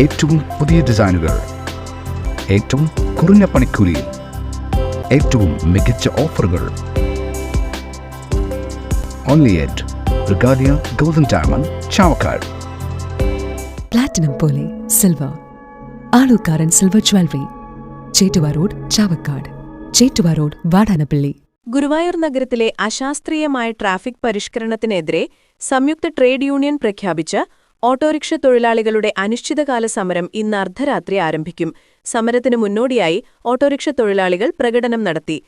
ഏറ്റവും പുതിയ ഡിസൈനുകൾ ഏറ്റവും കുറഞ്ഞ പണിക്കൂലിയിൽ ഏറ്റവും മികച്ച ഓഫറുകൾ. Only at Regalia golden diamond Chavakkad platinum പോലെ silver Aalukkaran silver jewellery Chettuva road Chavakkad Chettuva road Vadanappally. Guruvayur നഗരത്തിലെ അശാസ്ത്രീയമായ ട്രാഫിക് പരിഷ്കരണത്തിനെതിരെ സംയുക്ത ട്രേഡ് യൂണിയൻ പ്രഖ്യാപിച്ച് ഓട്ടോറിക്ഷ തൊഴിലാളികളുടെ അനിശ്ചിതകാല സമരം ഇന്ന് അർദ്ധരാത്രി ആരംഭിക്കും. സമരത്തിന് മുന്നോടിയായി ഓട്ടോറിക്ഷ തൊഴിലാളികൾ പ്രകടനം നടത്തി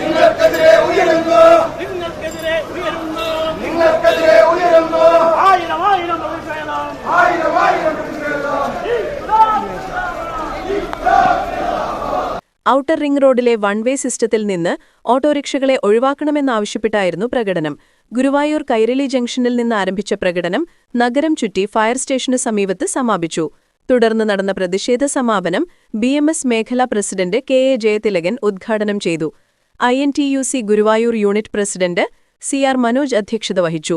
നിങ്ങൾക്കെതിരെ ഉയരുന്നു നിങ്ങൾക്കെതിരെ ഉയരുന്നു നിങ്ങൾക്കെതിരെ ഉയരുന്നു ആയിരം ആയിരം പ്രതിഷേധം ആയിരം ആയിരം പ്രതിഷേധം ഔട്ടർ റിംഗ് റോഡിലെ വൺ വേ സിസ്റ്റത്തിൽ നിന്ന് ഓട്ടോറിക്ഷകളെ ഒഴിവാക്കണമെന്നാവശ്യപ്പെട്ടായിരുന്നു പ്രകടനം. ഗുരുവായൂർ കൈരളി ജംഗ്ഷനിൽ നിന്ന് ആരംഭിച്ച പ്രകടനം നഗരം ചുറ്റി ഫയർ സ്റ്റേഷന് സമീപത്ത് സമാപിച്ചു. തുടർന്ന് നടന്ന പ്രതിഷേധ സമാപനം ബി എം എസ് മേഖലാ പ്രസിഡന്റ് കെ എ ജയതിലകൻ ഉദ്ഘാടനം ചെയ്തു. I N T U C Guruvayur unit president C R Manoj അധ്യക്ഷത വഹിച്ചു.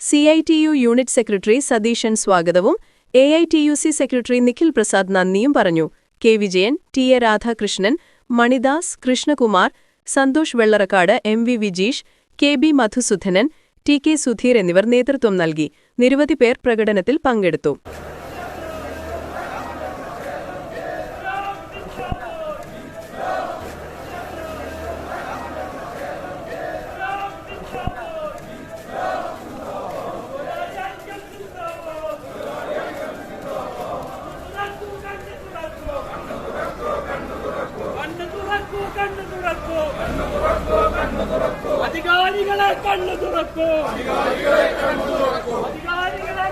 C I T U unit secretary Satheesan സ്വാഗതവും A I T U C secretary Nikhil Prasad നന്ദിയും പറഞ്ഞു. K Vijayan T A Radhakrishnan Manidas Krishnakumar Santhosh Vellarakkad M V Vijeesh K B Madhusudhanan T K Sudheer എന്നിവർ നേതൃത്വം നൽകി. നിരവധി പേർ പ്രകടനത്തിൽ പങ്കെടുത്തു കണ്ണു തുറക്കൂ കണ്ണു തുറക്കൂ അധികാരികളെ കണ്ണു തുറക്കൂ. അധികാരികളെ കണ്ണു തുറക്കൂ അധികാരികളെ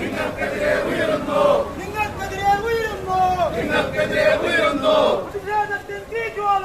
നിങ്ങൾക്കെതിരെ ഉയരുന്നു. നിങ്ങൾക്കെതിരെ ഉയരുന്നു. നിങ്ങൾക്കെതിരെ ഉയരുന്നു. പ്രതിഷേധത്തിൽ തീജ്വാല